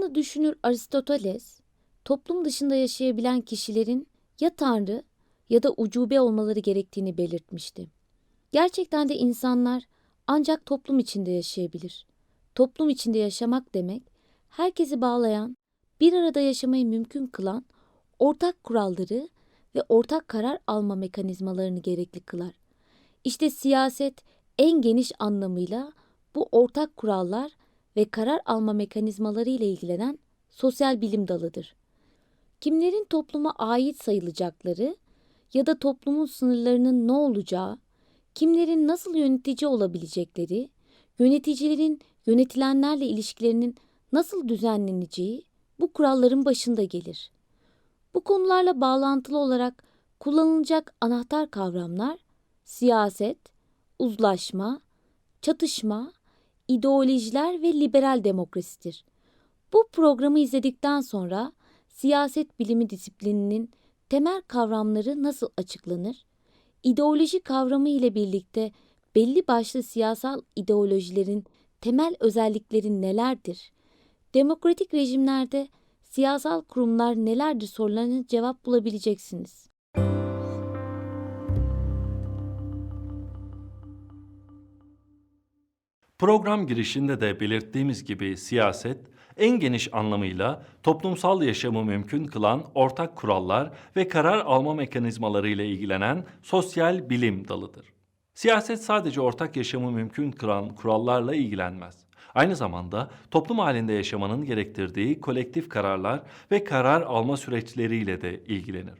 Yunanlı düşünür Aristoteles, toplum dışında yaşayabilen kişilerin ya tanrı ya da ucube olmaları gerektiğini belirtmişti. Gerçekten de insanlar ancak toplum içinde yaşayabilir. Toplum içinde yaşamak demek, herkesi bağlayan, bir arada yaşamayı mümkün kılan ortak kuralları ve ortak karar alma mekanizmalarını gerekli kılar. İşte siyaset en geniş anlamıyla bu ortak kurallar ve karar alma mekanizmaları ile ilgilenen sosyal bilim dalıdır. Kimlerin topluma ait sayılacakları ya da toplumun sınırlarının ne olacağı, kimlerin nasıl yönetici olabilecekleri, yöneticilerin yönetilenlerle ilişkilerinin nasıl düzenleneceği bu kuralların başında gelir. Bu konularla bağlantılı olarak kullanılacak anahtar kavramlar siyaset, uzlaşma, çatışma, ideolojiler ve liberal demokrasidir. Bu programı izledikten sonra siyaset bilimi disiplininin temel kavramları nasıl açıklanır? İdeoloji kavramı ile birlikte belli başlı siyasal ideolojilerin temel özellikleri nelerdir? Demokratik rejimlerde siyasal kurumlar nelerdir sorularına cevap bulabileceksiniz. Program girişinde de belirttiğimiz gibi siyaset en geniş anlamıyla toplumsal yaşamı mümkün kılan ortak kurallar ve karar alma mekanizmaları ile ilgilenen sosyal bilim dalıdır. Siyaset sadece ortak yaşamı mümkün kılan kurallarla ilgilenmez. Aynı zamanda toplum halinde yaşamanın gerektirdiği kolektif kararlar ve karar alma süreçleriyle de ilgilenir.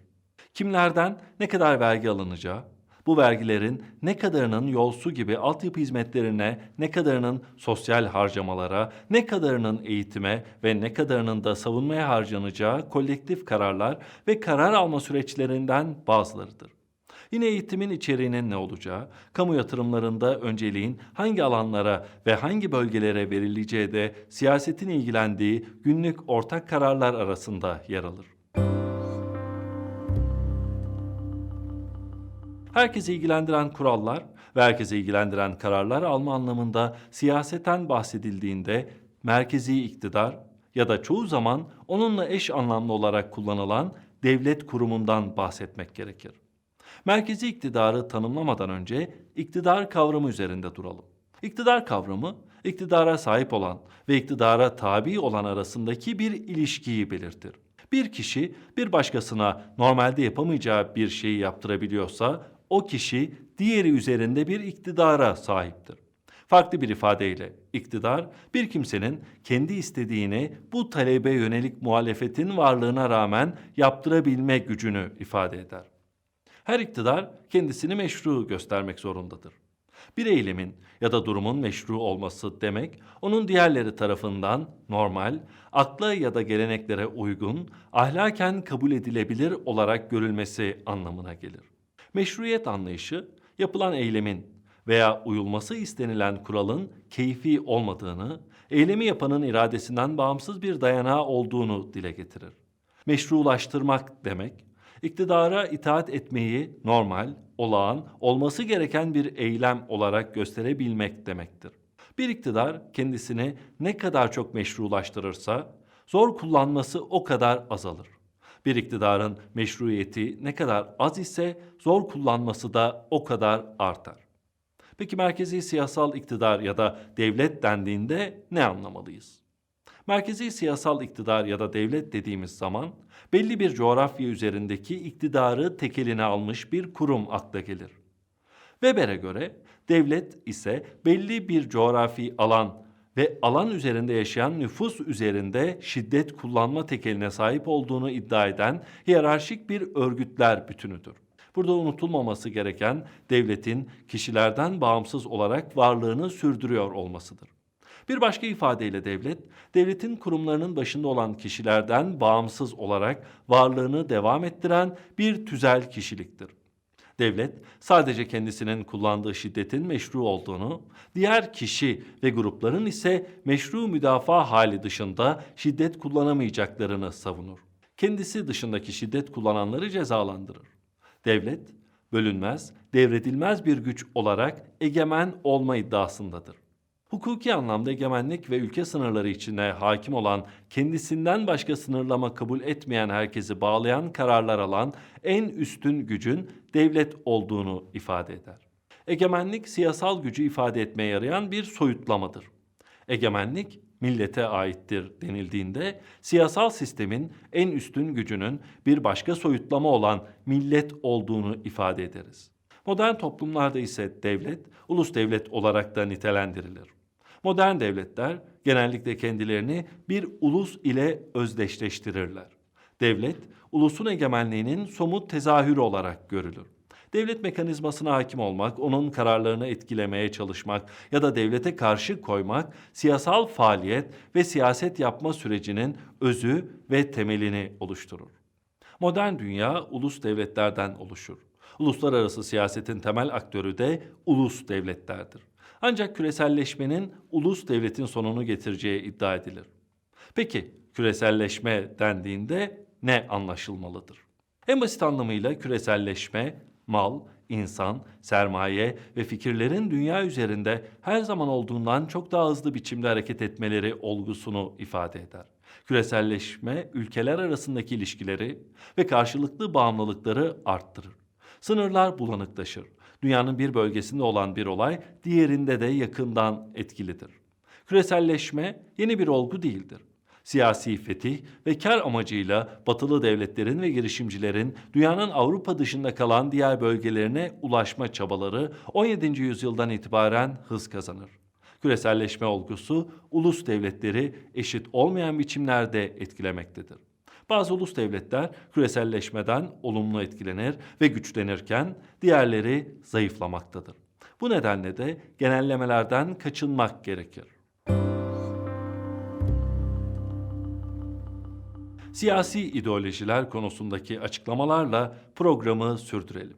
Kimlerden ne kadar vergi alınacağı, bu vergilerin ne kadarının yol su gibi altyapı hizmetlerine, ne kadarının sosyal harcamalara, ne kadarının eğitime ve ne kadarının da savunmaya harcanacağı kolektif kararlar ve karar alma süreçlerinden bazılarıdır. Yine eğitimin içeriğinin ne olacağı, kamu yatırımlarında önceliğin hangi alanlara ve hangi bölgelere verileceği de siyasetin ilgilendiği günlük ortak kararlar arasında yer alır. Herkesi ilgilendiren kurallar ve herkesi ilgilendiren kararlar alma anlamında siyaseten bahsedildiğinde merkezi iktidar ya da çoğu zaman onunla eş anlamlı olarak kullanılan devlet kurumundan bahsetmek gerekir. Merkezi iktidarı tanımlamadan önce iktidar kavramı üzerinde duralım. İktidar kavramı, iktidara sahip olan ve iktidara tabi olan arasındaki bir ilişkiyi belirtir. Bir kişi bir başkasına normalde yapamayacağı bir şeyi yaptırabiliyorsa o kişi diğeri üzerinde bir iktidara sahiptir. Farklı bir ifadeyle iktidar bir kimsenin kendi istediğini bu talebe yönelik muhalefetin varlığına rağmen yaptırabilme gücünü ifade eder. Her iktidar kendisini meşru göstermek zorundadır. Bir eylemin ya da durumun meşru olması demek, onun diğerleri tarafından normal, akla ya da geleneklere uygun, ahlaken kabul edilebilir olarak görülmesi anlamına gelir. Meşruiyet anlayışı, yapılan eylemin veya uyulması istenilen kuralın keyfi olmadığını, eylemi yapanın iradesinden bağımsız bir dayanağı olduğunu dile getirir. Meşrulaştırmak demek, iktidara itaat etmeyi normal, olağan, olması gereken bir eylem olarak gösterebilmek demektir. Bir iktidar kendisini ne kadar çok meşrulaştırırsa, zor kullanması o kadar azalır. Bir iktidarın meşruiyeti ne kadar az ise zor kullanması da o kadar artar. Peki merkezi siyasal iktidar ya da devlet dendiğinde ne anlamalıyız? Merkezi siyasal iktidar ya da devlet dediğimiz zaman belli bir coğrafya üzerindeki iktidarı tekeline almış bir kurum akla gelir. Weber'e göre devlet ise belli bir coğrafi alan ve alan üzerinde yaşayan nüfus üzerinde şiddet kullanma tekeline sahip olduğunu iddia eden hiyerarşik bir örgütler bütünüdür. Burada unutulmaması gereken devletin kişilerden bağımsız olarak varlığını sürdürüyor olmasıdır. Bir başka ifadeyle devlet, devletin kurumlarının başında olan kişilerden bağımsız olarak varlığını devam ettiren bir tüzel kişiliktir. Devlet sadece kendisinin kullandığı şiddetin meşru olduğunu, diğer kişi ve grupların ise meşru müdafaa hali dışında şiddet kullanamayacaklarını savunur. Kendisi dışındaki şiddet kullananları cezalandırır. Devlet bölünmez, devredilmez bir güç olarak egemen olma iddiasındadır. Hukuki anlamda egemenlik ve ülke sınırları içine hakim olan, kendisinden başka sınırlama kabul etmeyen herkesi bağlayan kararlar alan en üstün gücün devlet olduğunu ifade eder. Egemenlik siyasal gücü ifade etmeye yarayan bir soyutlamadır. Egemenlik millete aittir denildiğinde siyasal sistemin en üstün gücünün bir başka soyutlama olan millet olduğunu ifade ederiz. Modern toplumlarda ise devlet, ulus devlet olarak da nitelendirilir. Modern devletler genellikle kendilerini bir ulus ile özdeşleştirirler. Devlet, ulusun egemenliğinin somut tezahürü olarak görülür. Devlet mekanizmasına hakim olmak, onun kararlarını etkilemeye çalışmak ya da devlete karşı koymak, siyasal faaliyet ve siyaset yapma sürecinin özü ve temelini oluşturur. Modern dünya ulus devletlerden oluşur. Uluslararası siyasetin temel aktörü de ulus devletlerdir. Ancak küreselleşmenin ulus devletin sonunu getireceği iddia edilir. Peki küreselleşme dendiğinde ne anlaşılmalıdır? En basit anlamıyla küreselleşme, mal, insan, sermaye ve fikirlerin dünya üzerinde her zaman olduğundan çok daha hızlı biçimde hareket etmeleri olgusunu ifade eder. Küreselleşme ülkeler arasındaki ilişkileri ve karşılıklı bağımlılıkları arttırır. Sınırlar bulanıklaşır. Dünyanın bir bölgesinde olan bir olay diğerinde de yakından etkilidir. Küreselleşme yeni bir olgu değildir. Siyasi fetih ve kar amacıyla batılı devletlerin ve girişimcilerin dünyanın Avrupa dışında kalan diğer bölgelerine ulaşma çabaları 17. yüzyıldan itibaren hız kazanır. Küreselleşme olgusu ulus devletleri eşit olmayan biçimlerde etkilemektedir. Bazı ulus devletler küreselleşmeden olumlu etkilenir ve güçlenirken diğerleri zayıflamaktadır. Bu nedenle de genellemelerden kaçınmak gerekir. Siyasi ideolojiler konusundaki açıklamalarla programı sürdürelim.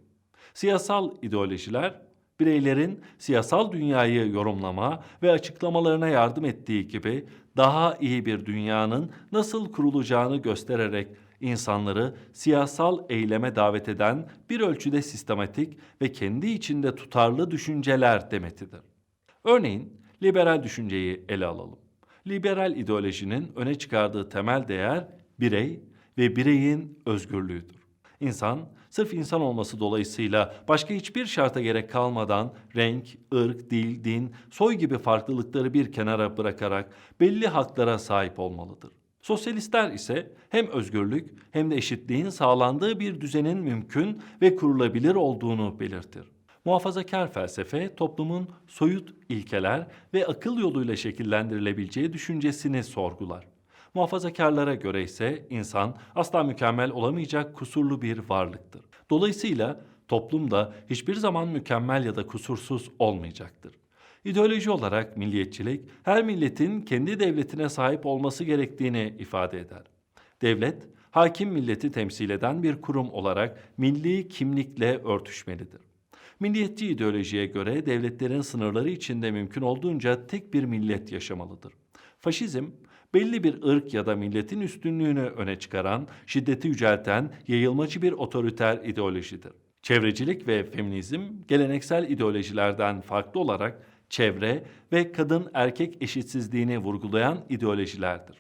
Siyasal ideolojiler bireylerin siyasal dünyayı yorumlama ve açıklamalarına yardım ettiği gibi daha iyi bir dünyanın nasıl kurulacağını göstererek insanları siyasal eyleme davet eden bir ölçüde sistematik ve kendi içinde tutarlı düşünceler demetidir. Örneğin liberal düşünceyi ele alalım. Liberal ideolojinin öne çıkardığı temel değer birey ve bireyin özgürlüğüdür. İnsan, sırf insan olması dolayısıyla başka hiçbir şarta gerek kalmadan renk, ırk, dil, din, soy gibi farklılıkları bir kenara bırakarak belli haklara sahip olmalıdır. Sosyalistler ise hem özgürlük hem de eşitliğin sağlandığı bir düzenin mümkün ve kurulabilir olduğunu belirtir. Muhafazakar felsefe toplumun soyut ilkeler ve akıl yoluyla şekillendirilebileceği düşüncesini sorgular. Muhafazakarlara göre ise insan asla mükemmel olamayacak kusurlu bir varlıktır. Dolayısıyla toplum da hiçbir zaman mükemmel ya da kusursuz olmayacaktır. İdeoloji olarak milliyetçilik her milletin kendi devletine sahip olması gerektiğini ifade eder. Devlet, hakim milleti temsil eden bir kurum olarak milli kimlikle örtüşmelidir. Milliyetçi ideolojiye göre devletlerin sınırları içinde mümkün olduğunca tek bir millet yaşamalıdır. Faşizm, belli bir ırk ya da milletin üstünlüğünü öne çıkaran, şiddeti yücelten, yayılmacı bir otoriter ideolojidir. Çevrecilik ve feminizm geleneksel ideolojilerden farklı olarak çevre ve kadın erkek eşitsizliğini vurgulayan ideolojilerdir.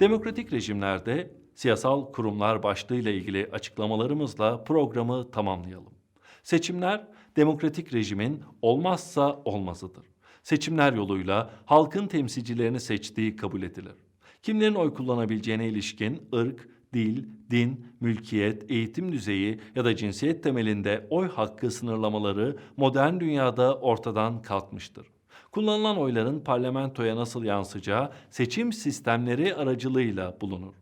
Demokratik rejimlerde siyasal kurumlar başlığıyla ilgili açıklamalarımızla programı tamamlayalım. Seçimler demokratik rejimin olmazsa olmazıdır. Seçimler yoluyla halkın temsilcilerini seçtiği kabul edilir. Kimlerin oy kullanabileceğine ilişkin ırk, dil, din, mülkiyet, eğitim düzeyi ya da cinsiyet temelinde oy hakkı sınırlamaları modern dünyada ortadan kalkmıştır. Kullanılan oyların parlamentoya nasıl yansıyacağı seçim sistemleri aracılığıyla bulunur.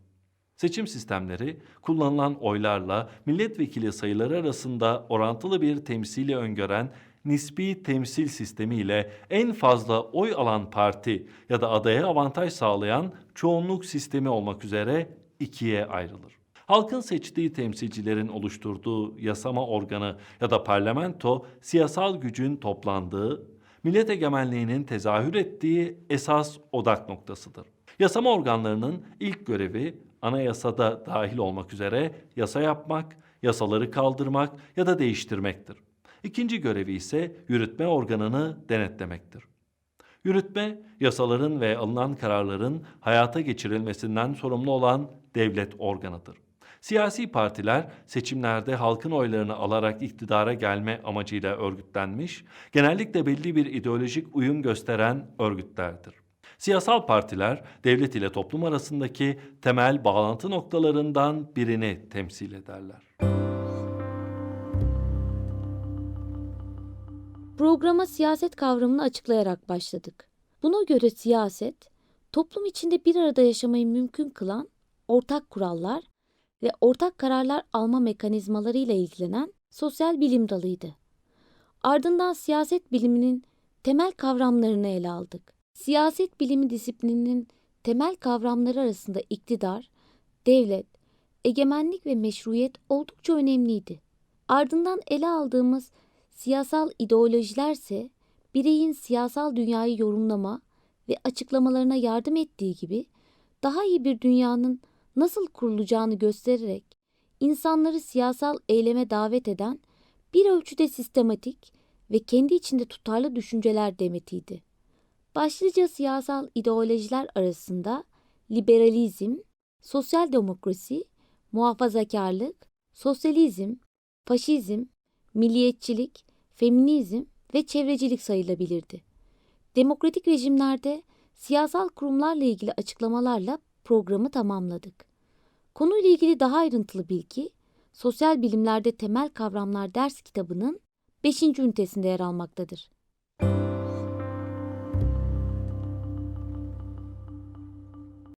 Seçim sistemleri kullanılan oylarla milletvekili sayıları arasında orantılı bir temsili öngören nispi temsil sistemi ile en fazla oy alan parti ya da adaya avantaj sağlayan çoğunluk sistemi olmak üzere ikiye ayrılır. Halkın seçtiği temsilcilerin oluşturduğu yasama organı ya da parlamento siyasal gücün toplandığı, millet egemenliğinin tezahür ettiği esas odak noktasıdır. Yasama organlarının ilk görevi anayasada dahil olmak üzere yasa yapmak, yasaları kaldırmak ya da değiştirmektir. İkinci görevi ise yürütme organını denetlemektir. Yürütme, yasaların ve alınan kararların hayata geçirilmesinden sorumlu olan devlet organıdır. Siyasi partiler seçimlerde halkın oylarını alarak iktidara gelme amacıyla örgütlenmiş, genellikle belli bir ideolojik uyum gösteren örgütlerdir. Siyasal partiler devlet ile toplum arasındaki temel bağlantı noktalarından birini temsil ederler. Programa siyaset kavramını açıklayarak başladık. Buna göre siyaset, toplum içinde bir arada yaşamayı mümkün kılan ortak kurallar ve ortak kararlar alma mekanizmalarıyla ilgilenen sosyal bilim dalıydı. Ardından siyaset biliminin temel kavramlarını ele aldık. Siyaset bilimi disiplininin temel kavramları arasında iktidar, devlet, egemenlik ve meşruiyet oldukça önemliydi. Ardından ele aldığımız siyasal ideolojilerse bireyin siyasal dünyayı yorumlama ve açıklamalarına yardım ettiği gibi daha iyi bir dünyanın nasıl kurulacağını göstererek insanları siyasal eyleme davet eden bir ölçüde sistematik ve kendi içinde tutarlı düşünceler demetiydi. Başlıca siyasal ideolojiler arasında liberalizm, sosyal demokrasi, muhafazakarlık, sosyalizm, faşizm, milliyetçilik, feminizm ve çevrecilik sayılabilirdi. Demokratik rejimlerde siyasal kurumlarla ilgili açıklamalarla programı tamamladık. Konuyla ilgili daha ayrıntılı bilgi, Sosyal Bilimlerde Temel Kavramlar ders kitabının 5. ünitesinde yer almaktadır.